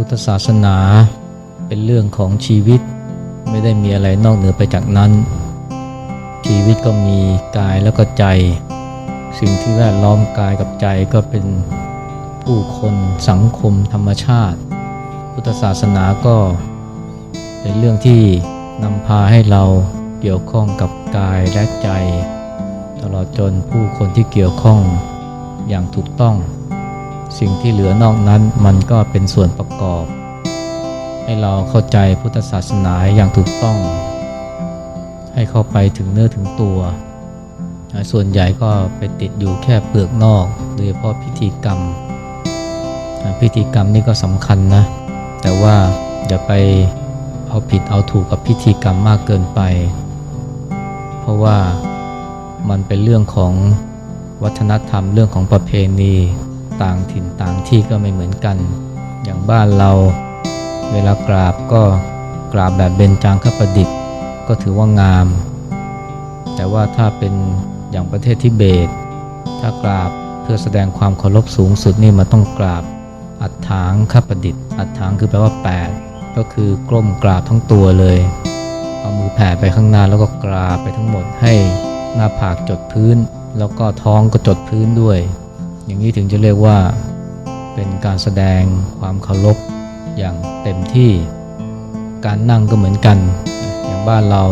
พุทธศาสนาเป็นเรื่องของชีวิต ไม่ได้มีอะไรนอกเหนือไปจากนั้น ชีวิตก็มีกายแล้วก็ใจ สิ่งที่แวดล้อมกายกับใจก็เป็นผู้คนสังคมธรรมชาติ พุทธศาสนาก็เป็นเรื่องที่นำพาให้เราเกี่ยวข้องกับกายและใจ ตลอดจนผู้คนที่เกี่ยวข้องอย่างถูกต้อง สิ่งที่เหลือนอกนั้นมันก็เป็นส่วนประกอบ ให้เราเข้าใจพุทธศาสนาอย่างถูกต้อง ให้เข้าไปถึงเนื้อถึงตัว ส่วนใหญ่ก็ไปติดอยู่แค่เปลือกนอก โดยเฉพาะพิธีกรรม พิธีกรรมนี่ก็สำคัญนะ แต่ว่าอย่าไปเอาผิดเอาถูกกับพิธีกรรมมากเกินไป เพราะว่ามันเป็นเรื่องของวัฒนธรรมเรื่องของประเพณี ต่างถิ่นต่างที่ก็ไม่เหมือนกัน อย่างบ้านเราเวลากราบก็กราบแบบเบญจางคประดิษฐ์ก็ถือว่างาม แต่ว่าถ้าเป็นอย่างประเทศทิเบต ถ้ากราบเพื่อแสดงความเคารพสูงสุดนี่มันต้องกราบอัฏฐางคประดิษฐ์ อัฏฐางคือแปลว่า 8 ก็คือกล้มกราบทั้งตัวเลย เอามือแผ่ไปข้างหน้าแล้วก็กราบไปทั้งหมดให้หน้าผากจดพื้น แล้วก็ท้องก็จดพื้นด้วย อย่างนี้ถึงจะเรียกว่าเป็นการแสดงความเคารพอย่างเต็มที่ การนั่งก็เหมือนกัน อย่างบ้านเรา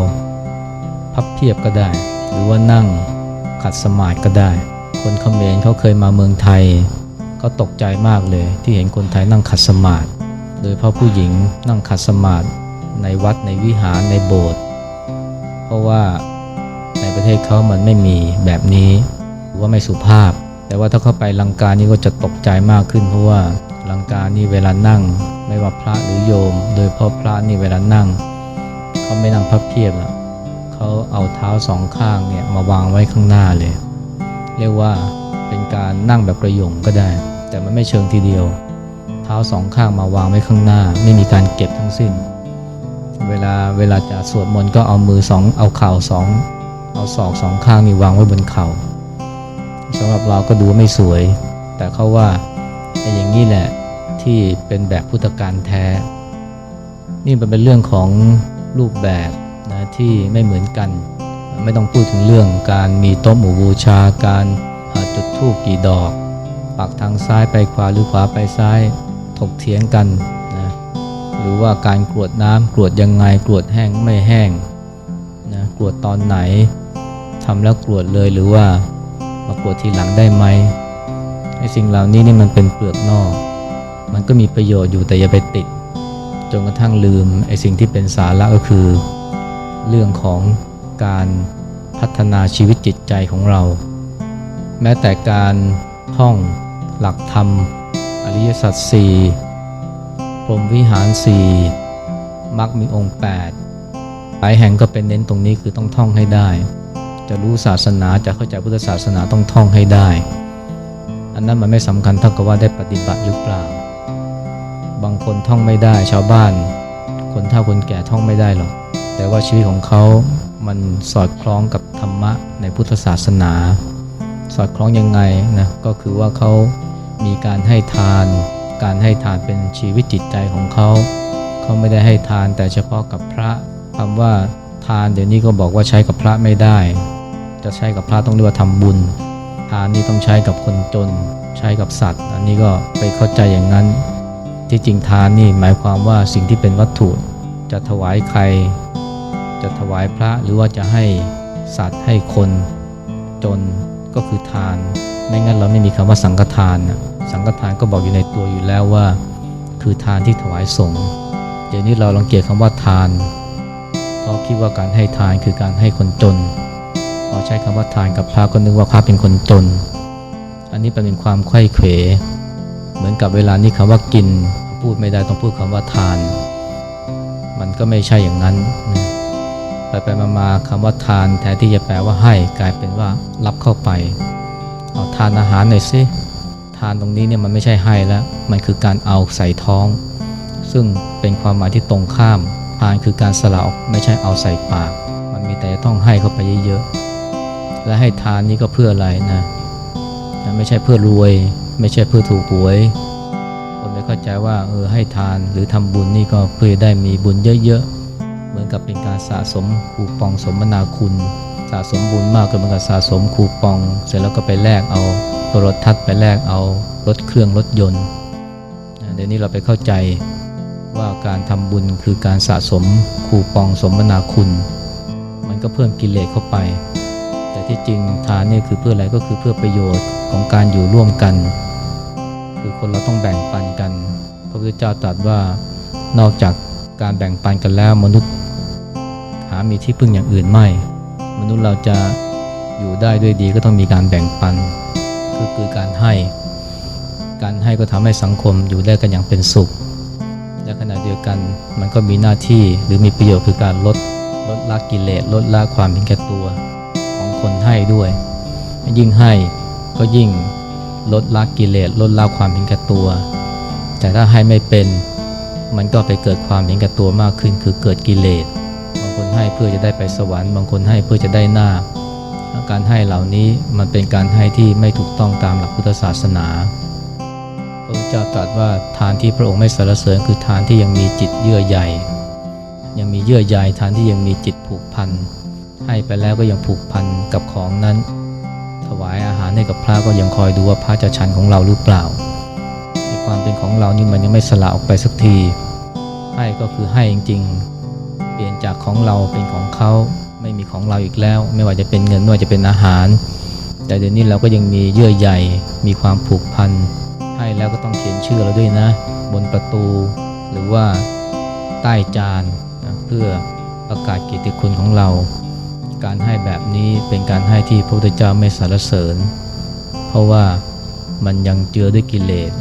พับเพียบก็ได้ หรือว่านั่งขัดสมาธิก็ได้ คนเขมรเขาเคยมาเมืองไทยเขาตกใจมากเลยที่เห็นคนไทยนั่งขัดสมาธิโดยเฉพาะผู้หญิงนั่งขัดสมาธิในวัดในวิหารในโบสถ์เพราะว่าในประเทศเขามันไม่มีแบบนี้หรือว่าไม่สุภาพ แต่ว่าถ้าเข้าไปลังกานี่ก็จะตกใจมากขึ้น เพราะว่าลังกานี่เวลานั่ง ไม่ว่าพระหรือโยม โดยเฉพาะพระนี่เวลานั่ง เขาไม่นั่งพับเพียบอะเขาเอาเท้าสองข้างเนี่ยมาวางไว้ข้างหน้าเลย เรียกว่าเป็นการนั่งแบบกระยงก็ได้ แต่มันไม่เชิงทีเดียว เท้าสองข้างมาวางไว้ข้างหน้า ไม่มีการเก็บทั้งสิ้น เวลาเวลาจะสวดมนต์ก็เอามือสองเอาเข่าสองเอาศอกสองข้างนี่วางไว้บนเข่า สำหรับเราก็ดูไม่สวย แต่เขาว่าไอ้อย่างนี้แหละที่เป็นแบบพุทธการแท้ นี่มันเป็นเรื่องของรูปแบบนะที่ไม่เหมือนกัน ไม่ต้องพูดถึงเรื่องการมีโต๊ะหมู่บูชาการจุดธูปกี่ดอก ปักทางซ้ายไปขวาหรือขวาไปซ้ายถกเถียงกันนะหรือว่าการกรวดน้ำกรวดยังไงกรวดแห้งไม่แห้งนะกรวดตอนไหนทำแล้วกรวดเลยหรือว่า มากวดทีหลังได้ไหมไอ้สิ่งเหล่านี้นี่มันเป็นเปลือกนอก มันก็มีประโยชน์อยู่แต่อย่าไปติด จนกระทั่งลืมไอ้สิ่งที่เป็นสาระก็คือ เรื่องของการพัฒนาชีวิตจิตใจของเรา แม้แต่การท่องหลักธรรม อริยสัจสี่พรหมวิหารสี่มรรคมีองค์ 8 หลายแห่งก็เป็นเน้นตรงนี้คือต้องท่องให้ได้ จะรู้ศาสนาจะเข้าใจพุทธศาสนาต้องท่องให้ได้ อันนั้นมันไม่สำคัญเท่ากับว่าได้ปฏิบัติหรือเปล่า บางคนท่องไม่ได้ชาวบ้าน คนเฒ่าคนแก่ท่องไม่ได้หรอก แต่ว่าชีวิตของเขามันสอดคล้องกับธรรมะในพุทธศาสนา สอดคล้องยังไงนะก็คือว่าเขามีการให้ทาน การให้ทานเป็นชีวิตจิตใจของเขา เขาไม่ได้ให้ทานแต่เฉพาะกับพระคำว่าทานเดี๋ยวนี้ก็บอกว่าใช้กับพระไม่ได้ จะใช้กับพระต้องเรียกว่าทำบุญทานนี่ต้องใช้กับคนจน ใช้กับสัตว์ อันนี้ก็ไปเข้าใจอย่างนั้น ที่จริงทานนี่หมายความว่าสิ่งที่เป็นวัตถุ จะถวายใคร จะถวายพระหรือว่าจะให้สัตว์ให้คนจนก็คือทาน ไม่งั้นเราไม่มีคำว่าสังฆทานนะสังฆทานก็บอกอยู่ในตัวอยู่แล้วว่า คือทานที่ถวายสงฆ์เดี๋ยวนี้เราลังเกียจคำว่าทาน เพราะคิดว่าการให้ทานคือการให้คนจน พอใช้คำว่าทานกับพระก็นึกว่าพระเป็นคนจน อันนี้เป็นความไข้เขว เหมือนกับเวลานี้คำว่ากิน พูดไม่ได้ต้องพูดคำว่าทาน มันก็ไม่ใช่อย่างนั้นนะไปไปมามาคำว่าทานแทนที่จะแปลว่าให้กลายเป็นว่ารับเข้าไปเอาทานอาหารหน่อยสิทานตรงนี้เนี่ยมันไม่ใช่ให้แล้ว มันคือการเอาใส่ท้อง ซึ่งเป็นความหมายที่ตรงข้ามทานคือการสละออกไม่ใช่เอาใส่ปาก มันมีแต่จะต้องให้เข้าไปเยอะๆ และให้ทานนี่ก็เพื่ออะไรนะ ไม่ใช่เพื่อรวย ไม่ใช่เพื่อถูกหวย คนไปเข้าใจว่าเออให้ทานหรือทำบุญนี่ก็เพื่อได้มีบุญเยอะๆ เหมือนกับเป็นการสะสมคูปองสมนาคุณ สะสมบุญมากก็เหมือนกับสะสมคูปอง เสร็จแล้วก็ไปแลกเอาโทรทัศน์ไปแลกเอารถเครื่องรถยนต์เดี๋ยวนี้เราไปเข้าใจว่าการทำบุญคือการสะสมคูปองสมนาคุณ มันก็เพิ่มกิเลสเข้าไป ที่จริงทานเนี่ยคือเพื่ออะไรก็คือเพื่อประโยชน์ของการอยู่ร่วมกัน คือคนเราต้องแบ่งปันกัน พระพุทธเจ้าตรัสว่านอกจากการแบ่งปันกันแล้วมนุษย์ หามีที่พึ่งอย่างอื่นไม่ มนุษย์เราจะอยู่ได้ด้วยดีก็ต้องมีการแบ่งปัน คือคือการให้ การให้ก็ทำให้สังคมอยู่ได้กันอย่างเป็นสุข และขณะเดียวกันมันก็มีหน้าที่หรือมีประโยชน์คือการลดลดละกิเลสลดละความเห็นแก่ตัว คนให้ด้วย ยิ่งให้ก็ยิ่งลดละกิเลสลดละความเห็นแก่ตัว แต่ถ้าให้ไม่เป็นมันก็ไปเกิดความเห็นแก่ตัวมากขึ้น คือเกิดกิเลสบางคนให้เพื่อจะได้ไปสวรรค์ บางคนให้เพื่อจะได้หน้า การให้เหล่านี้มันเป็นการให้ที่ไม่ถูกต้องตามหลักพุทธศาสนาพระพุทธเจ้าตรัสว่าทานที่พระองค์ไม่สรรเสริญคือทานที่ยังมีจิตเยื่อใยยังมีเยื่อใยทานที่ยังมีจิตผูกพัน ให้ไปแล้วก็ยังผูกพันกับของนั้น ถวายอาหารให้กับพระก็ยังคอยดูว่าพระจะฉันของเราหรือเปล่าในความเป็นของเรานี่มันยังไม่สละออกไปสักที ให้ก็คือให้จริงๆ เปลี่ยนจากของเราเป็นของเขาไม่มีของเราอีกแล้ว ไม่ว่าจะเป็นเงินไม่ว่าจะเป็นอาหาร แต่เดี๋ยวนี้เราก็ยังมีเยื่อใยมีความผูกพันให้แล้วก็ต้องเขียนชื่อเราด้วยนะ บนประตูหรือว่าใต้จานนะเพื่อประกาศเกียรติคุณของเรา การให้แบบนี้เป็นการให้ที่พระพุทธเจ้าไม่สรรเสริญ เพราะว่ามันยังเจือด้วยกิเลส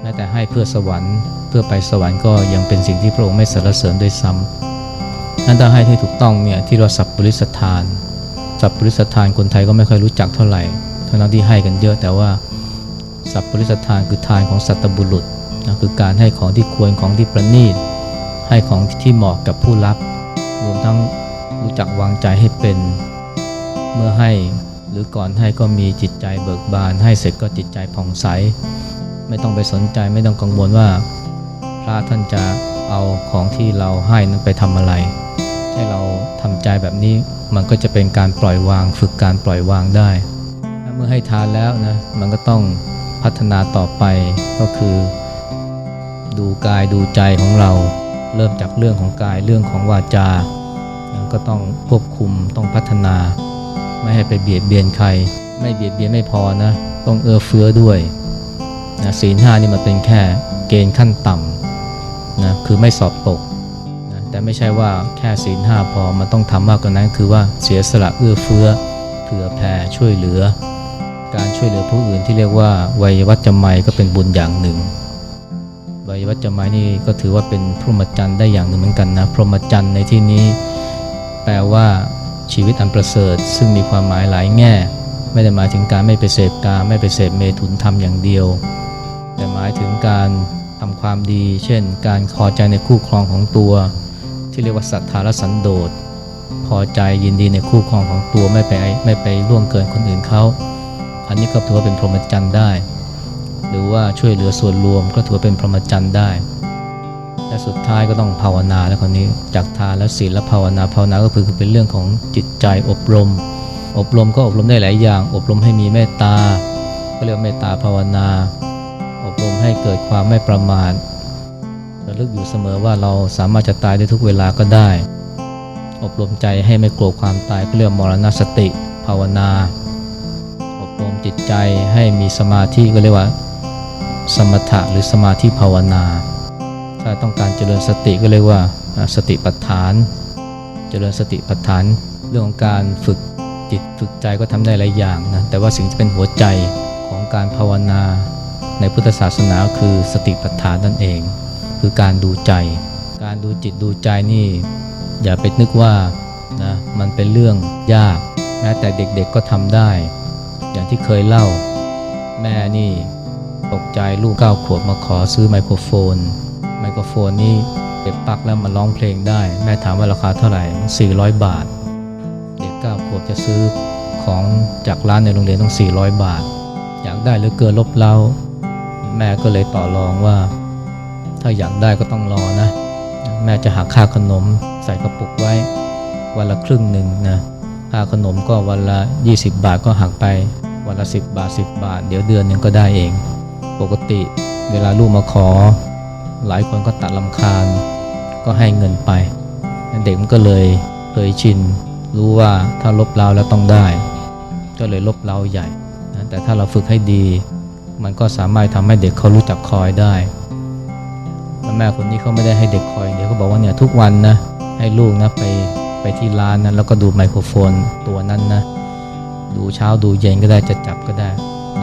แม้แต่ให้เพื่อสวรรค์ เพื่อไปสวรรค์ก็ยังเป็นสิ่งที่พระองค์ไม่สรรเสริญด้วยซ้ำนั้นถ้าให้ที่ถูกต้องเนี่ยที่เราสัพปริสทาน สัพปริสทานคนไทยก็ไม่ค่อยรู้จักเท่าไหร่ทั้งๆที่ให้กันเยอะแต่ว่าสัพปริสทานคือทานของสัตบุรุษนะคือการให้ของที่ควรของที่ประณีตให้ของที่เหมาะกับผู้รับ รวมทั้ง รู้จักวางใจให้เป็น เมื่อให้หรือก่อนให้ก็มีจิตใจเบิกบาน ให้เสร็จก็จิตใจผ่องใส ไม่ต้องไปสนใจไม่ต้องกังวลว่า พระท่านจะเอาของที่เราให้นั้นไปทำอะไร ให้เราทำใจแบบนี้มันก็จะเป็นการปล่อยวาง ฝึกการปล่อยวางได้ เมื่อให้ทานแล้วนะมันก็ต้องพัฒนาต่อไปก็คือ ดูกายดูใจของเรา เริ่มจากเรื่องของกายเรื่องของวาจา ก็ต้องควบคุมต้องพัฒนา ไม่ให้ไปเบียดเบียนใคร ไม่เบียดเบียนไม่พอนะ ต้องเอื้อเฟื้อด้วยนะศีลห้านี่มันเป็นแค่เกณฑ์ขั้นต่ำนะคือไม่สอบตกนะแต่ไม่ใช่ว่าแค่ศีลห้าพอมันต้องทำมากกว่านั้นคือว่าเสียสละเอื้อเฟื้อเผื่อแผ่ช่วยเหลือ การช่วยเหลือผู้อื่นที่เรียกว่าวัยวัจจะไมยก็เป็นบุญอย่างหนึ่งวัยวัจจะไมยนี่ก็ถือว่าเป็นพรหมจรรย์ได้อย่างหนึ่งเหมือนกันนะพรหมจรรย์ในที่นี้ แปลว่าชีวิตอันประเสริฐ ซึ่งมีความหมายหลายแง่ ไม่ได้หมายถึงการไม่ไปเสพกาไม่ไปเสพเมถุนธรรมอย่างเดียว แต่หมายถึงการทำความดี เช่น การพอใจในคู่ครองของตัว ที่เรียกว่าสัทธารสันโดษพอใจยินดีในคู่ครองของตัวไม่ไปไม่ไปล่วงเกินคนอื่นเขาอันนี้ก็ถือว่าเป็นพรหมจรรย์ได้ หรือว่าช่วยเหลือส่วนรวมก็ถือว่าเป็นพรหมจรรย์ได้ และสุดท้ายก็ต้องภาวนาแล้วคนนี้จากทานและศีลและภาวนาภาวนาก็คือเป็นเรื่องของจิตใจอบรม อบรมก็อบรมได้หลายอย่าง อบรมให้มีเมตตาก็เรียกว่าเมตตาภาวนา อบรมให้เกิดความไม่ประมาทระลึกอยู่เสมอว่าเราสามารถจะตายได้ทุกเวลาก็ได้ อบรมใจให้ไม่กลัวความตายก็เรียกว่ามรณสติภาวนา อบรมจิตใจให้มีสมาธิก็เรียกว่า สมถะหรือสมาธิภาวนา ถ้าต้องการเจริญสติก็เรียกว่าสติปัฏฐาน เจริญสติปัฏฐาน เรื่องของการฝึกจิตฝึกใจก็ทำได้หลายอย่างนะแต่ว่าสิ่งที่เป็นหัวใจของการภาวนาในพุทธศาสนาคือสติปัฏฐานนั่นเอง คือการดูใจ การดูจิตดูใจนี่อย่าไปนึกว่านะมันเป็นเรื่องยากแม้แต่เด็กๆก็ทำได้ อย่างที่เคยเล่า แม่นี่ตกใจลูกเก้าขวบมาขอซื้อไมโครโฟน ไมโครโฟนนี่เก็บปลั๊กแล้วมันร้องเพลงได้ แม่ถามว่าราคาเท่าไหร่ 400 บาท เด็กเก้าขวบจะซื้อของจากร้านในโรงเรียนต้อง 400 บาท อยากได้หรือเกินลบเล้า แม่ก็เลยต่อรองว่า ถ้าอยากได้ก็ต้องรอนะ แม่จะหักค่าขนมใส่กระปุกไว้วันละครึ่งหนึ่งนะค่าขนมก็วันละ 20 บาทก็หักไปวันละ 10 บาท 10 บาท เดี๋ยวเดือนหนึงก็ได้เอง ปกติเวลาลูกมาขอ หลายคนก็ตัดลำคาญ ก็ให้เงินไป เด็กมันก็เลยเคยชิน รู้ว่าถ้าลบเล้าแล้วต้องได้ ก็เลยลบเล้าใหญ่นะแต่ถ้าเราฝึกให้ดี มันก็สามารถทำให้เด็กเขารู้จักคอยได้แล้วแม่คนนี้เขาไม่ได้ให้เด็กคอยเดี๋ยวเขาบอกว่าเนี่ยทุกวันนะให้ลูกนะไปไปที่ร้านนะแล้วก็ดูไมโครโฟนตัวนั้นนะดูเช้าดูเย็นก็ได้จะจับก็ได้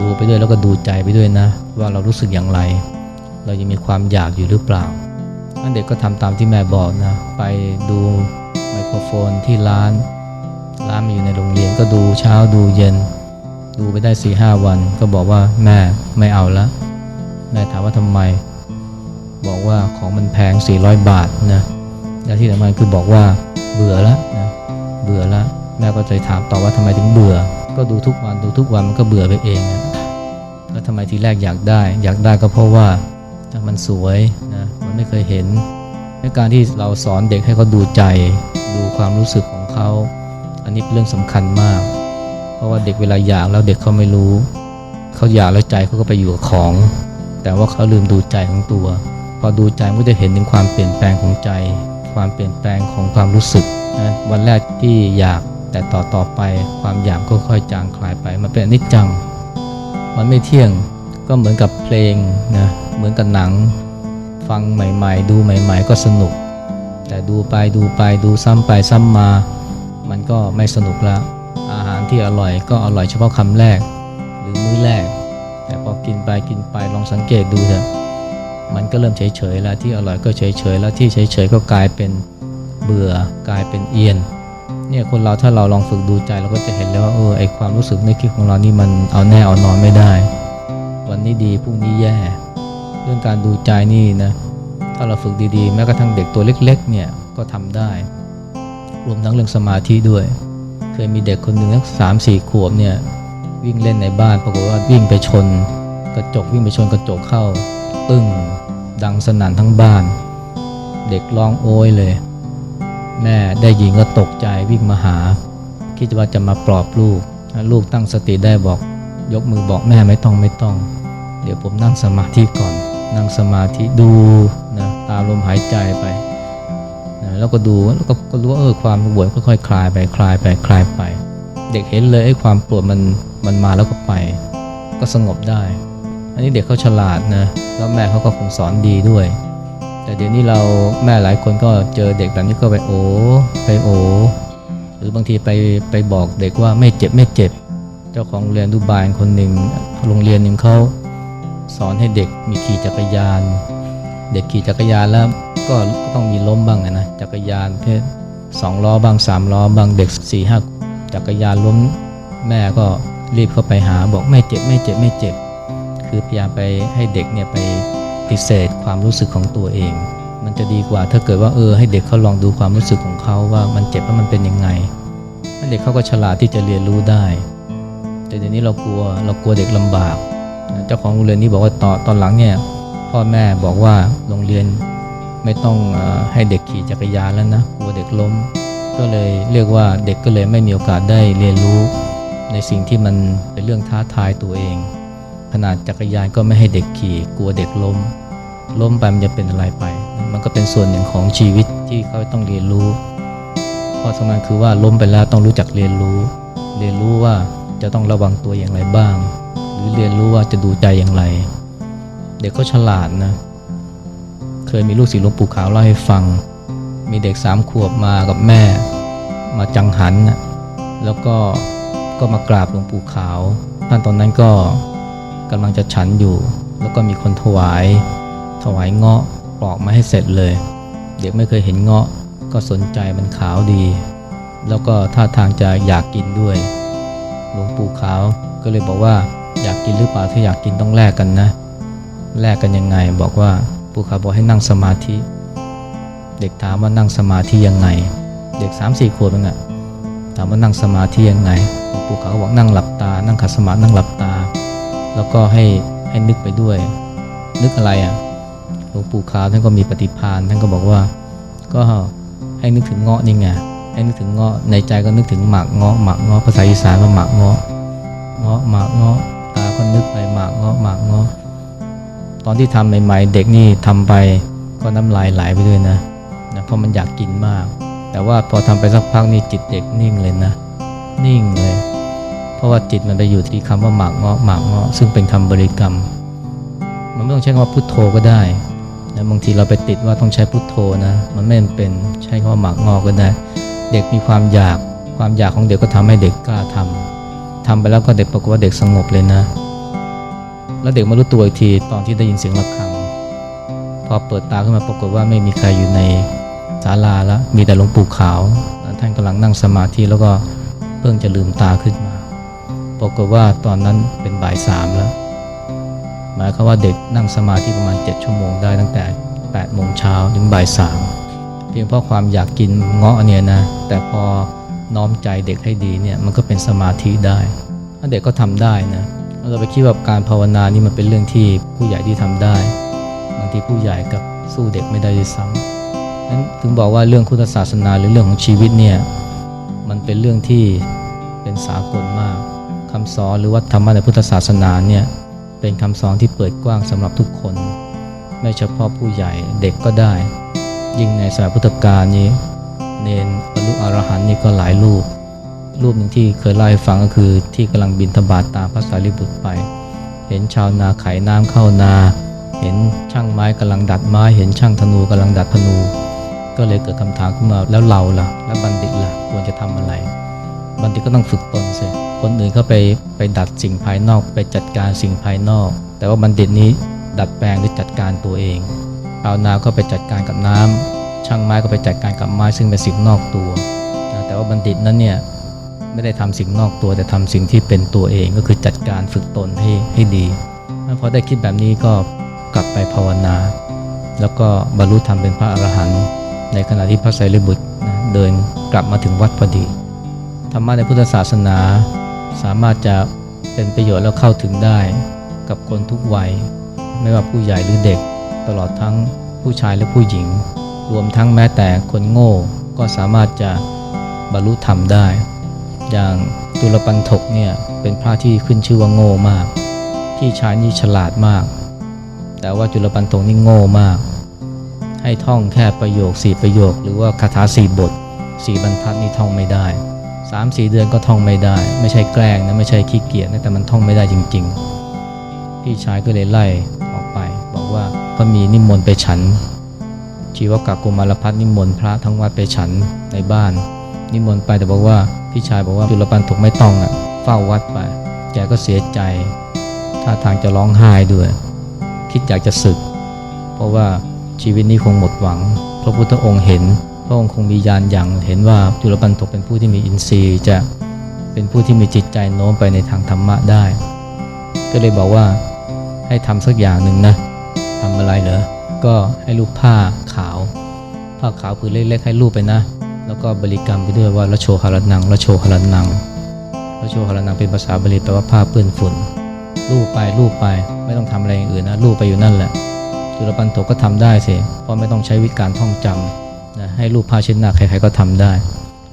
ดูไปด้วยแล้วก็ดูใจไปด้วยนะ ว่าเรารู้สึกอย่างไร เรายังมีความอยากอยู่หรือเปล่าอันเด็กก็ทำตามที่แม่บอกนะ ไปดูไมโครโฟนที่ร้าน ร้านมันอยู่ในโรงเรียนก็ดูเช้าดูเย็น ดูไปได้4ีห้าวัน ก็บอกว่าแม่ไม่เอาละแม่ถามว่าทำไม บอกว่าของมันแพง 400 บาทนะและที่สำคัญคือบอกว่าเบื่อแล้วนะเบื่อแล้วแม่ก็เลยถามต่อว่าทำไมถึงเบื่อ ก็ดูทุกวันดูทุกวันมันก็เบื่อไปเองนะแล้วทำไมทีแรกอยากได้ อยากได้ก็เพราะว่า มันสวยนะมันไม่เคยเห็นในการที่เราสอนเด็กให้เขาดูใจ ดูความรู้สึกของเขา อันนี้เป็นเรื่องสำคัญมาก เพราะว่าเด็กเวลาอยากแล้วเด็กเขาไม่รู้ เขาอยากแล้วใจเขาก็ไปอยู่กับของ แต่ว่าเขาลืมดูใจของตัว พอดูใจก็จะเห็นถึงความเปลี่ยนแปลงของใจ ความเปลี่ยนแปลงของความรู้สึกนะวันแรกที่อยากแต่ต่อต่อไปความอยากก็ค่อยจางคลายไป มันเป็นอนิจจัง มันไม่เที่ยงก็เหมือนกับเพลงนะ เหมือนกับหนัง ฟังใหม่ ๆ ดูใหม่ ๆ ก็สนุก แต่ดูไปดูไปดูซ้ำไปซ้ำมา มันก็ไม่สนุกละอาหารที่อร่อยก็อร่อยเฉพาะคำแรก หรือมื้อแรก แต่พอกินไปกินไปลองสังเกตดูเถอะมันก็เริ่มเฉยๆแล้วที่อร่อยก็เฉยๆแล้วที่เฉยๆก็กลายเป็นเบื่อกลายเป็นเอียนเนี่ยคนเราถ้าเราลองฝึกดูใจเราก็จะเห็นแล้วว่าเออไอความรู้สึกในคิดของเรานี่มันเอาแน่เอานอนไม่ได้ วันนี้ดีพรุ่งนี้แย่ เรื่องการดูใจนี่นะถ้าเราฝึกดีๆ แม้กระทั่งเด็กตัวเล็กๆเนี่ยก็ทำได้ รวมทั้งเรื่องสมาธิด้วย เคยมีเด็กคนหนึ่งสักสามสี่ขวบเนี่ยวิ่งเล่นในบ้านปรากฏว่าวิ่งไปชน กระจกวิ่งไปชนกระจกเข้า ตึ้งดังสนั่นทั้งบ้าน เด็กร้องโอยเลย แม่ได้ยินก็ตกใจวิ่งมาหา คิดว่าจะมาปลอบลูก ลูกตั้งสติได้บอกยกมือบอกแม่ไม่ต้องไม่ต้อง เดี๋ยวผมนั่งสมาธิก่อน นั่งสมาธิดูนะตามลมหายใจไปนะแล้วก็ดูแล้วก็ก็รู้ว่าเออความปวดค่อยๆคลายไปคลายไปคลายไป เด็กเห็นเลยไอ้ความปวดมันมันมาแล้วก็ไป ก็สงบได้ อันนี้เด็กเขาฉลาดนะแล้วแม่เขาก็คงสอนดีด้วย แต่เดี๋ยวนี้เราแม่หลายคนก็เจอเด็กแบบนี้ก็ไปโอ้ไปโอ้หรือบางทีไปไปบอกเด็กว่าไม่เจ็บไม่เจ็บ เจ้าของโรงเรียนดูบายคนหนึ่งโรงเรียนหนึ่งเขา สอนให้เด็กมีขี่จักรยาน เด็กขี่จักรยานแล้วก็ก็ต้องมีล้มบ้างอะนะจักรยานเพศสองล้อบ้างสามล้อบ้างเด็กสี่ห้าจักรยานล้มแม่ก็รีบเข้าไปหาบอกไม่เจ็บไม่เจ็บไม่เจ็บ คือพยายามไปให้เด็กเนี่ยไปปฏิเสธความรู้สึกของตัวเอง มันจะดีกว่าถ้าเกิดว่าเออให้เด็กเขาลองดูความรู้สึกของเขาว่ามันเจ็บแล้วมันเป็นยังไงเด็กเขาก็ฉลาดที่จะเรียนรู้ได้ แต่เดี๋ยวนี้เรากลัวเรากลัวเด็กลำบาก เจ้าของโรงเรียนนี้บอกว่าตอนตอนหลังเนี่ยพ่อแม่บอกว่าโรงเรียนไม่ต้องอให้เด็กขี่จักรยานแล้วนะกลัวเด็กล้ม ก็เลยเรียกว่าเด็กก็เลยไม่มีโอกาสได้เรียนรู้ ในสิ่งที่มันเป็นเรื่องท้าทายตัวเอง ขนาดจักรยานก็ไม่ให้เด็กขี่กลัวเด็กล้ม ล้มไปมันจะเป็นอะไรไป มันก็เป็นส่วนหนึ่งของชีวิตที่เขาต้องเรียนรู้ข้อสำคัญคือว่าล้มไปแล้วต้องรู้จักเรียนรู้ เรียนรู้ว่าจะต้องระวังตัวอย่างไรบ้าง หรือเรียนรู้ว่าจะดูใจอย่างไร เด็กก็ฉลาดนะ เคยมีลูกศิษย์หลวงปู่ขาวเล่าให้ฟัง มีเด็กสามขวบมากับแม่ มาจังหันนะแล้วก็ก็มากราบหลวงปู่ขาว ท่านตอนนั้นก็กำลังจะฉันอยู่ แล้วก็มีคนถวาย ถวายเงาะปลอกมาให้เสร็จเลย เด็กไม่เคยเห็นเงาะก็สนใจมันขาวดี แล้วก็ท่าทางจะอยากกินด้วย หลวงปู่ขาวก็เลยบอกว่า อยากกินหรือเปล่าถ้าอยากกินต้องแลกกันนะ แลกกันยังไง บอกว่าปู่ขาวบอกให้นั่งสมาธิ เด็กถามว่านั่งสมาธิยังไง เด็ก3ามสี่ขวบเองอะถามว่านั่งสมาธิยังไงปู่ขาวก็บอกนั่งหลับตา นั่งขัดสมาธินั่งหลับตา แล้วก็ให้ให้นึกไปด้วย นึกอะไรอะ่ะหลวงปู่ขาวท่านก็มีปฏิภาณท่านก็บอกว่า ก็ให้นึกถึงเงาะนี่ไงให้นึกถึงเงาะในใจก็นึกถึงหมากเงาะหมากเงาะภาษาอีสานว่าหมากเงาะเงาะหมากเงาะ ก็นึกไปหมากเงาะหมากเงาะตอนที่ทำใหม่ๆ เด็กนี่ทำไปก็น้ำลายไหลไปด้วยนะนะเพราะมันอยากกินมาก แต่ว่าพอทำไปสักพักนี่จิตเด็กนิ่งเลยนะ นิ่งเลย เพราะว่าจิตมันไปอยู่ที่คำว่าหมากเงาะหมากเงาะซึ่งเป็นคำบริกรรม มันไม่ต้องใช้คำว่าพุทโธก็ได้นะบางทีเราไปติดว่าต้องใช้พุทโธนะ มันไม่เป็นใช้คำว่าหมากเงาะก็ได้ เด็กมีความอยากความอยากของเด็กก็ทำให้เด็กกล้าทำทำไปแล้วก็เด็กปรากฏว่าเด็กสงบเลยนะ แล้วเด็กมารู้ตัวอีกทีตอนที่ได้ยินเสียงระฆัง พอเปิดตาขึ้นมาปรากฏว่าไม่มีใครอยู่ในศาลาแล้วมีแต่หลวงปู่ขาว ท่านกำลังนั่งสมาธิแล้วก็เพิ่งจะลืมตาขึ้นมา ปรากฏว่าตอนนั้นเป็นบ่ายสามแล้ว หมายความว่าเด็กนั่งสมาธิประมาณ 7 ชั่วโมงได้ตั้งแต่8โมงเช้าถึงบ่ายสามเพียงเพราะความอยากกินเงาะเนี่ยนะ แต่พอน้อมใจเด็กให้ดีเนี่ยมันก็เป็นสมาธิได้ ถ้าเด็กก็ทำได้นะ เราไปคิดว่าการภาวนานี่มันเป็นเรื่องที่ผู้ใหญ่ที่ทำได้ บางทีผู้ใหญ่กับสู้เด็กไม่ได้ด้วยซ้ำนั้นถึงบอกว่าเรื่องพุทธศาสนาหรือเรื่องของชีวิตเนี่ยมันเป็นเรื่องที่เป็นสากลมากคำสอนหรือว่าธรรมะในพุทธศาสนาเนี่ยเป็นคำสอนที่เปิดกว้างสำหรับทุกคน ไม่เฉพาะผู้ใหญ่เด็กก็ได้ ยิ่งในสมัยพุทธกาลนี้ เนนบรรลุอรหันต์นี่ก็หลายรูป รูปหนึ่งที่เคยเล่าให้ฟังก็คือที่กำลังบินธบาตตามพระสารีบุตรไป เห็นชาวนาไขน้ำเข้านา เห็นช่างไม้กำลังดัดไม้ เห็นช่างธนูกำลังดัดธนู ก็เลยเกิดคำถามขึ้นมาแล้วเราล่ะ แล้วบัณฑิตล่ะควรจะทำอะไร บัณฑิตก็ต้องฝึกตนเสียคนอื่นเขาไปไปดัดสิ่งภายนอกไปจัดการสิ่งภายนอก แต่ว่าบัณฑิตนี้ดัดแปลงหรือจัดการตัวเองชาวนาก็ไปจัดการกับน้ำช่างไม้ก็ไปจัดการกับไม้ซึ่งเป็นสิ่งนอกตัว แต่ว่าบัณฑิตนั้นเนี่ย ไม่ได้ทำสิ่งนอกตัวแต่ทำสิ่งที่เป็นตัวเองก็คือจัดการฝึกตนให้ให้ดีพอได้คิดแบบนี้ก็กลับไปภาวนา แล้วก็บรรลุธรรมเป็นพระอรหันต์ในขณะที่พระไตรปิฎกนะเดินกลับมาถึงวัดพอดีธรรมะในพุทธศาสนาสามารถจะเป็นประโยชน์แล้วเข้าถึงได้กับคนทุกวัย ไม่ว่าผู้ใหญ่หรือเด็ก ตลอดทั้งผู้ชายและผู้หญิง รวมทั้งแม้แต่คนโง่ก็สามารถจะบรรลุธรรมได้ อย่างจุลปันถกเนี่ยเป็นพระที่ขึ้นชื่อว่าโง่มาก พี่ชายนี่ฉลาดมาก แต่ว่าจุลปันถกนี่โง่มาก ให้ท่องแค่ประโยคสี่ประโยค หรือว่าคาถาสี่บทสี่บรรทัดนี่ท่องไม่ได้สามสี่เดือนก็ท่องไม่ได้ ไม่ใช่แกล้งนะไม่ใช่ขี้เกียจนะแต่มันท่องไม่ได้จริง ๆ พี่ชายก็เลยไล่ออกไป บอกว่าพระมีนิมนต์ไปฉัน ชีวกากุมารพัฒนิมนต์พระทั้งวัดไปฉันในบ้าน นิมนต์ไปแต่บอกว่า พี่ชายบอกว่าจุลปันถกไม่ต้องอะเฝ้าวัดไป แกก็เสียใจ ท่าทางจะร้องไห้ด้วย คิดอยากจะศึก เพราะว่าชีวิตนี้คงหมดหวัง พระพุทธองค์เห็น พระองค์คงมียานอย่างเห็นว่าจุลปันถกเป็นผู้ที่มีอินทรีย์จะเป็นผู้ที่มีจิตใจโน้มไปในทางธรรมะได้ ก็เลยบอกว่าให้ทำสักอย่างหนึ่งนะทำอะไรเหรอ ก็ให้รูปผ้าขาว ผ้าขาวผืนเล็กๆให้รูปไปนะ แล้วก็บริกรรมไปด้วยว่าละโชคารนังละโชคารนังละโชคารนังเป็นภาษาบาลีแปลว่าผ้าเปื้อนฝุ่นรูปไปรูปไปไม่ต้องทำอะไรอย่างอื่นนะรูปไปอยู่นั่นแหละจุลปันโถก็ทำได้สิเพราะไม่ต้องใช้วิการท่องจำนะให้รูปผ้าเช็ดหน้าใครๆก็ทำได้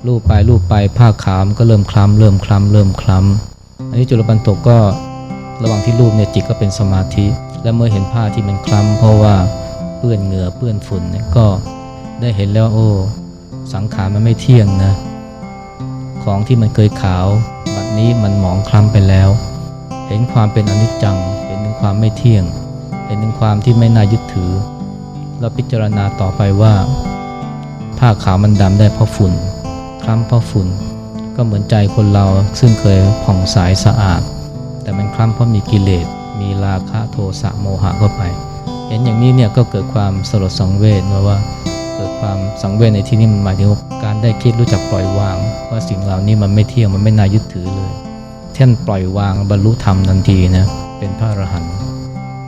รูปไปรูปไปผ้าขามก็เริ่มคล้ำเริ่มคล้ำเริ่มคล้ำอันนี้จุลปันโถก็ระหว่างที่รูปเนี่ยจิตก็เป็นสมาธิ และเมื่อเห็นผ้าที่มันคล้ำเพราะว่าเปื้อนเหงื่อเปื้อนฝุ่นเนี่ยก็ได้เห็นแล้วโอ้ สังขารมันไม่เที่ยงนะ ของที่มันเคยขาวบัดนี้มันหมองคล้ำไปแล้ว เห็นความเป็นอนิจจัง เห็นถึงความไม่เที่ยง เห็นถึงความที่ไม่น่ายึดถือ เราพิจารณาต่อไปว่าผ้าขาวมันดำได้เพราะฝุ่น คล้ำเพราะฝุ่น ก็เหมือนใจคนเราซึ่งเคยผ่องใสสะอาด แต่มันคล้ำเพราะมีกิเลส มีราคะโทสะโมหะเข้าไป เห็นอย่างนี้เนี่ยก็เกิดความสลดสังเวชว่าว่า ความสังเวชในที่นี้มันหมายถึงการได้คิดรู้จักปล่อยวางว่าสิ่งเหล่านี้มันไม่เที่ยงมันไม่น่ายึดถือเลยเช่นปล่อยวางบรรลุธรรมทันทีนะเป็นพระอรหันต์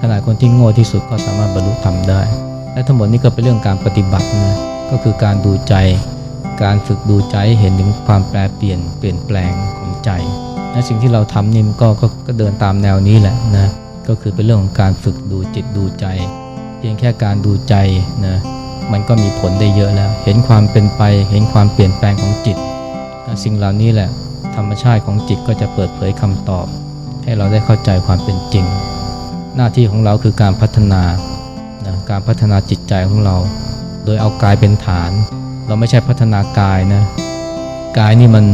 ขนาดคนที่โง่ที่สุดก็สามารถบรรลุธรรมได้ และทั้งหมดนี้ก็เป็นเรื่องการปฏิบัตินะก็คือการดูใจ การฝึกดูใจเห็นถึงความแปรเปลี่ยนเปลี่ยนแปลงของใจและสิ่งที่เราทำนี่มันก็ก็ก็เดินตามแนวนี้แหละนะก็คือเป็นเรื่องของการฝึกดูจิตดูใจ เพียงแค่การดูใจนะ มันก็มีผลได้เยอะแล้ว เห็นความเป็นไป เห็นความเปลี่ยนแปลงของจิต สิ่งเหล่านี้แหละ ธรรมชาติของจิตก็จะเปิดเผยคำตอบ ให้เราได้เข้าใจความเป็นจริง หน้าที่ของเราคือการพัฒนานะการพัฒนาจิตใจของเรา โดยเอากายเป็นฐาน เราไม่ใช่พัฒนากายนะ กายนี่มัน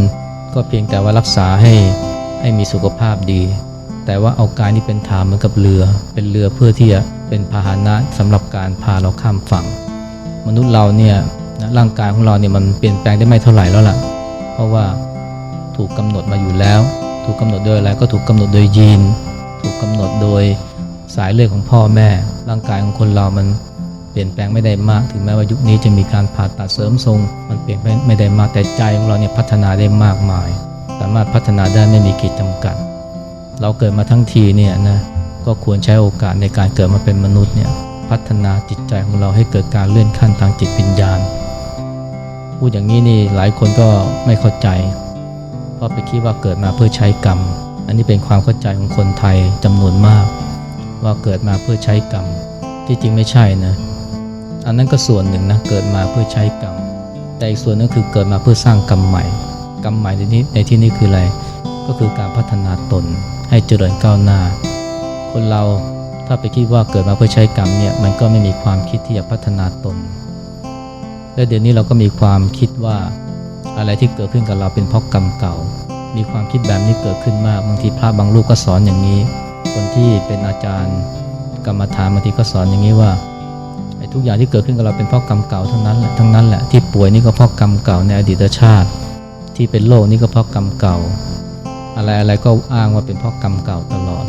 ก็เพียงแต่ว่ารักษาให้ให้มีสุขภาพดี แต่ว่าเอากายนี่เป็นฐานเหมือนกับเรือ เป็นเรือเพื่อที่จะเป็นพาหนะสำหรับการพาเราข้ามฝั่ง มนุษย์เราเนี่ยนะร่างกายของเราเนี่ยมันเปลี่ยนแปลงได้ไม่เท่าไหร่แล้วล่ะ เพราะว่าถูกกำหนดมาอยู่แล้ว ถูกกำหนดโดยอะไรก็ถูกกำหนดโดยยีน ถูกกำหนดโดยสายเลือดของพ่อแม่ ร่างกายของคนเรามันเปลี่ยนแปลงไม่ได้มาก ถึงแม้ว่ายุคนี้จะมีการผ่าตัดเสริมทรง มันเปลี่ยนไปไม่ได้มากแต่ใจของเราเนี่ยพัฒนาได้มากมาย สามารถพัฒนาได้ไม่มีขีดจำกัด เราเกิดมาทั้งทีเนี่ยนะก็ควรใช้โอกาสในการเกิดมาเป็นมนุษย์เนี่ย พัฒนาจิตใจของเราให้เกิดการเลื่อนขั้นทางจิตวิญญาณ พูดอย่างนี้นี่หลายคนก็ไม่เข้าใจ เพราะไปคิดว่าเกิดมาเพื่อใช้กรรม อันนี้เป็นความเข้าใจของคนไทยจำนวนมาก ว่าเกิดมาเพื่อใช้กรรม ที่จริงไม่ใช่นะ อันนั้นก็ส่วนหนึ่งนะเกิดมาเพื่อใช้กรรม แต่อีกส่วนนึงคือเกิดมาเพื่อสร้างกรรมใหม่ กรรมใหม่ในนี้ในที่นี้คืออะไร ก็คือการพัฒนาตนให้เจริญก้าวหน้า คนเรา ถ้าไปคิดว่าเกิดมาเพื่อใช้กรรมเนี่ยมันก็ไม่มีความคิดที่จะพัฒนาตน และเดี๋ยวนี้เราก็มีความคิดว่าอะไรที่เกิดขึ้นกับเราเป็นเพราะกรรมเก่า มีความคิดแบบนี้เกิดขึ้นมากบางทีพระบางรูปก็สอนอย่างนี้ คนที่เป็นอาจารย์กรรมฐานบางทีก็สอนอย่างนี้ว่าไอ้ทุกอย่างที่เกิดขึ้นกับเราเป็นเพราะกรรมเก่าทั้งนั้นแหละทั้งนั้นแหละที่ป่วยนี่ก็เพราะกรรมเก่าในอดีตชาติ ที่เป็นโรคนี่ก็เพราะกรรมเก่า อะไรอะไรก็อ้างว่าเป็นเพราะกรรมเก่าตลอด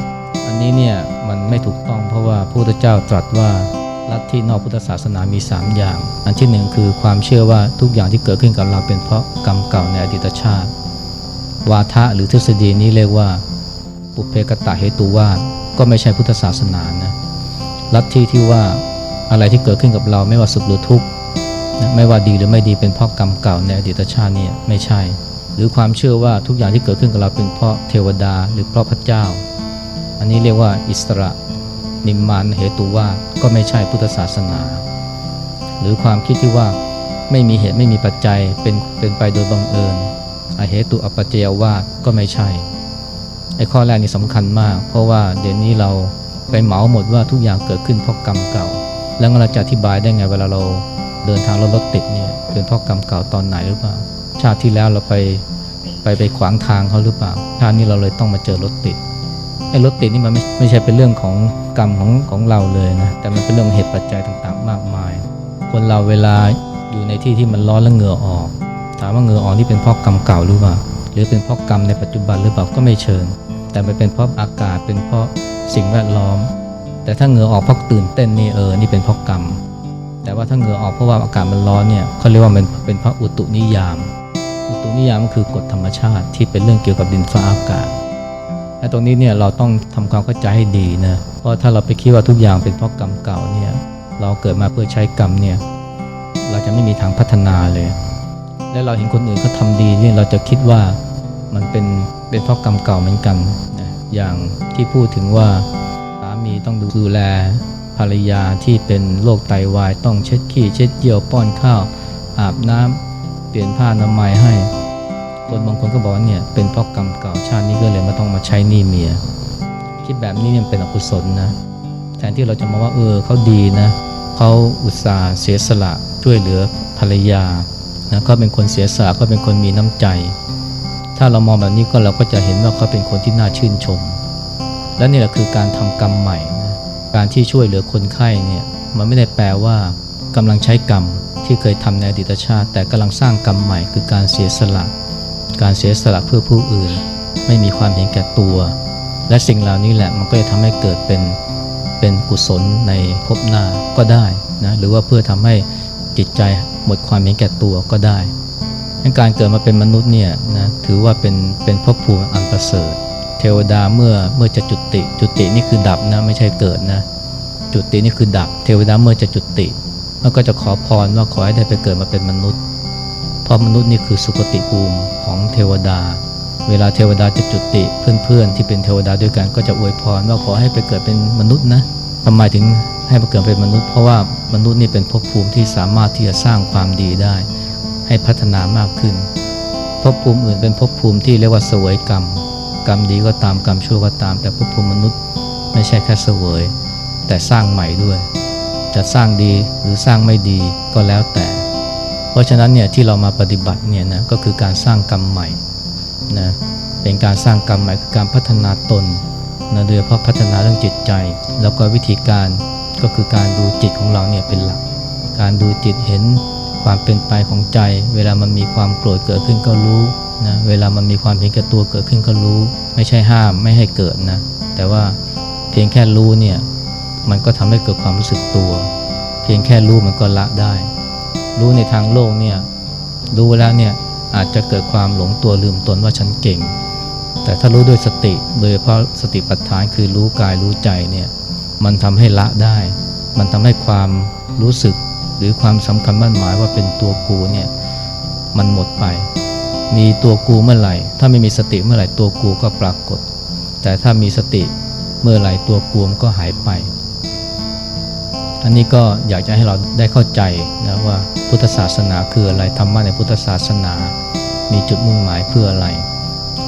อันนี้เนี่ย ไม่ถูกต้อง เพราะว่าพระพุทธเจ้าตรัสว่าลัทธินอกพุทธศาสนามี 3 อย่าง อันที่หนึ่งคือความเชื่อว่าทุกอย่างที่เกิดขึ้นกับเราเป็นเพราะกรรมเก่าในอดีตชาติ วาทะหรือทฤษฎีนี้เรียกว่า ปุเพกตะเหตุวาทก็ไม่ใช่พุทธศาสนานะลัทธิที่ว่าอะไรที่เกิดขึ้นกับเราไม่ว่าสุขหรือทุกข์นะไม่ว่าดีหรือไม่ดีเป็นเพราะกรรมเก่าในอดีตชาติเนี่ยไม่ใช่ หรือความเชื่อว่าทุกอย่างที่เกิดขึ้นกับเราเป็นเพราะเทวดาหรือเพราะพระเจ้า อันนี้เรียกว่าอิสระนิมมานเหตุว่าก็ไม่ใช่พุทธศาสนา หรือความคิดที่ว่าไม่มีเหตุไม่มีปัจจัยเป็นเป็นไปโดยบังเอิญอเหตุอปัจจยวาก็ไม่ใช่ไอ้ข้อแรกนี่สำคัญมาก เพราะว่าเดี๋ยวนี้เราไปเหมาหมดว่าทุกอย่างเกิดขึ้นเพราะกรรมเก่า แล้วเราจะอธิบายได้ไงเวลาเราเดินทางรถรถติดเนี่ยเป็นเพราะกรรมเก่าตอนไหนหรือเปล่า ชาติที่แล้วเราไปไปไปขวางทางเขาหรือเปล่าชาตินี้เราเลยต้องมาเจอรถติด ไอ้รถติดนี่มันไม่ไม่ใช่เป็นเรื่องของกรรมของของเราเลยนะ แต่มันเป็นเรื่องเหตุปัจจัยต่างๆ มากมาย คนเราเวลาอยู่ในที่ที่มันร้อนแล้วเหงื่อออก ถามว่าเหงื่อออกนี่เป็นเพราะกรรมเก่าหรือเปล่า หรือเป็นเพราะกรรมในปัจจุบันหรือเปล่าก็ไม่เชิง แต่มันเป็นเพราะอากาศเป็นเพราะสิ่งแวดล้อม แต่ถ้าเหงื่อออกเพราะตื่นเต้นนี่เออ นี่เป็นเพราะกรรม แต่ว่าถ้าเหงื่อออกเพราะว่าอากาศมันร้อนเนี่ยเขาเรียกว่ามันเป็นเพราะอุตุนิยาม อุตุนิยามก็คือกฎธรรมชาติที่เป็นเรื่องเกี่ยวกับดินฟ้าอากาศ และตรงนี้เนี่ยเราต้องทำความเข้าใจให้ดีนะ เพราะถ้าเราไปคิดว่าทุกอย่างเป็นเพราะกรรมเก่าเนี่ยเราเกิดมาเพื่อใช้กรรมเนี่ยเราจะไม่มีทางพัฒนาเลย และเราเห็นคนอื่นเขาทาดีเนี่ยเราจะคิดว่ามันเป็นเป็นเพราะกรรมเก่าเหมือนกันนะอย่างที่พูดถึงว่าสามีต้องดูแลภรรยาที่เป็นโรคไตวายต้องเช็ดขี้เช็ดเยี่ยวป้อนข้าวอาบน้ำเปลี่ยนผ้าอนามัยให้ คนบางคนก็บอกว่าเนี่ยเป็นเพราะกรรมเก่าชาตินี้ก็เลยมาต้องมาใช้หนี้เมีย คิดแบบนี้เนี่ยเป็นอกุศลนะแทนที่เราจะมาว่าเออเขาดีนะเขาอุตส่าห์เสียสละช่วยเหลือภรรยานะเขาเป็นคนเสียสละเขาเป็นคนมีน้ำใจ ถ้าเรามองแบบนี้ก็เราก็จะเห็นว่าเขาเป็นคนที่น่าชื่นชม และนี่แหละคือการทำกรรมใหม่นะการที่ช่วยเหลือคนไข้เนี่ยมันไม่ได้แปลว่ากำลังใช้กรรมที่เคยทำในอดีตชาติ แต่กำลังสร้างกรรมใหม่คือการเสียสละ การเสียสละเพื่อผู้อื่น ไม่มีความเห็นแก่ตัว และสิ่งเหล่านี้แหละมันก็จะทำให้เกิดเป็นเป็นกุศลในภพหน้าก็ได้นะหรือว่าเพื่อทำให้จิตใจหมดความเห็นแก่ตัวก็ได้การเกิดมาเป็นมนุษย์เนี่ยนะถือว่าเป็นเป็นภพภูมิอันประเสริฐ เทวดาเมื่อเมื่อจะจุติ จุตินี่คือดับนะไม่ใช่เกิดนะจุตินี่คือดับ เทวดาเมื่อจะจุติแล้วก็จะขอพรว่าขอให้ได้ไปเกิดมาเป็นมนุษย์ เพราะมนุษย์นี่คือสุคติภูมิของเทวดา เวลาเทวดาจะจุติเพื่อนๆ ที่เป็นเทวดาด้วยกันก็จะอวยพรว่าขอให้ไปเกิดเป็นมนุษย์นะทำไมถึงให้ไปเกิดเป็นมนุษย์ เพราะว่ามนุษย์นี่เป็นภพภูมิที่สามารถที่จะสร้างความดีได้ ให้พัฒนามากขึ้นภพภูมิอื่นเป็นภพภูมิที่เรียกว่าเสวยกรรม กรรมดีก็ตามกรรมชั่วก็ตาม แต่ภพภูมิมนุษย์ไม่ใช่แค่เสวย แต่สร้างใหม่ด้วย จะสร้างดีหรือสร้างไม่ดีก็แล้วแต่ เพราะฉะนั้นเนี่ยที่เรามาปฏิบัติเนี่ยนะก็คือการสร้างกรรมใหม่นะเป็นการสร้างกรรมใหม่คือการพัฒนาตนนะโดยเฉพาะพัฒนาเรื่องจิตใจ แล้วก็วิธีการก็คือการดูจิตของเราเนี่ยเป็นหลัก การดูจิตเห็นความเป็นไปของใจ เวลามันมีความโกรธเกิดขึ้นก็รู้นะเวลามันมีความเห็นแก่ตัวเกิดขึ้นก็รู้ ไม่ใช่ห้ามไม่ให้เกิดนะแต่ว่าเพียงแค่รู้เนี่ยมันก็ทำให้เกิดความรู้สึกตัว เพียงแค่รู้มันก็ละได้ รู้ในทางโลกเนี่ยรู้แล้วเนี่ยอาจจะเกิดความหลงตัวลืมตนว่าฉันเก่ง แต่ถ้ารู้ด้วยสติโดยเฉพาะสติปัฏฐานคือรู้กายรู้ใจเนี่ยมันทำให้ละได้ มันทำให้ความรู้สึกหรือความสำคัญมั่นหมายว่าเป็นตัวกูเนี่ยมันหมดไป มีตัวกูเมื่อไหร่ ถ้าไม่มีสติเมื่อไหร่ตัวกูก็ปรากฏ แต่ถ้ามีสติเมื่อไหร่ตัวกูมันก็หายไป อันนี้ก็อยากจะให้เราได้เข้าใจนะว่าพุทธศาสนาคืออะไรธรรมะในพุทธศาสนา มีจุดมุ่งหมายเพื่ออะไร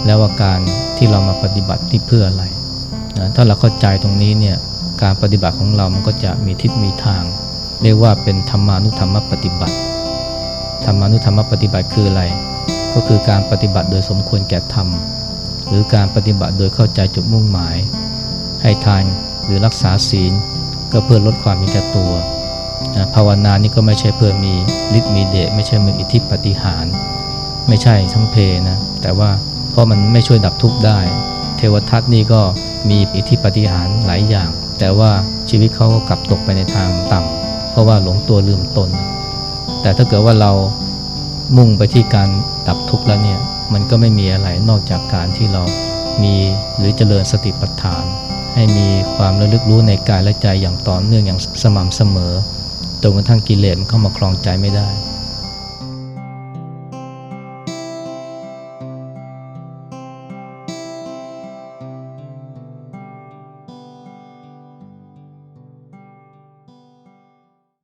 แล้วว่าการที่เรามาปฏิบัติที่เพื่ออะไรนะถ้าเราเข้าใจตรงนี้เนี่ยการปฏิบัติของเรามันก็จะมีทิศมีทาง เรียกว่าเป็นธรรมานุธรรมปฏิบัติ ธรรมานุธรรมปฏิบัติคืออะไร ก็คือการปฏิบัติโดยสมควรแก่ธรรม หรือการปฏิบัติโดยเข้าใจจุดมุ่งหมาย ให้ทานหรือรักษาศีล ก็เพื่อลดความมีแก่ตัวนะภาวนานี่ก็ไม่ใช่เพื่อมีฤทธิ์มีเดชไม่ใช่มีอิทธิปฏิหาร ไม่ใช่ทั้งเพนะแต่ว่าเพราะมันไม่ช่วยดับทุกข์ได้ เทวทัตนี่ก็มีอิทธิปฏิหารหลายอย่าง แต่ว่าชีวิตเขาก็กลับตกไปในทางต่ำเพราะว่าหลงตัวลืมตน แต่ถ้าเกิดว่าเรามุ่งไปที่การดับทุกข์แล้วเนี่ยมันก็ไม่มีอะไรนอกจากการที่เรามีหรือเจริญสติปัฏฐาน ให้มีความระลึกรู้ในกายและใจอย่างต่อเนื่องอย่างสม่ำเสมอจนกระทั่งกิเลสมันเข้ามาคลองใจไม่ได้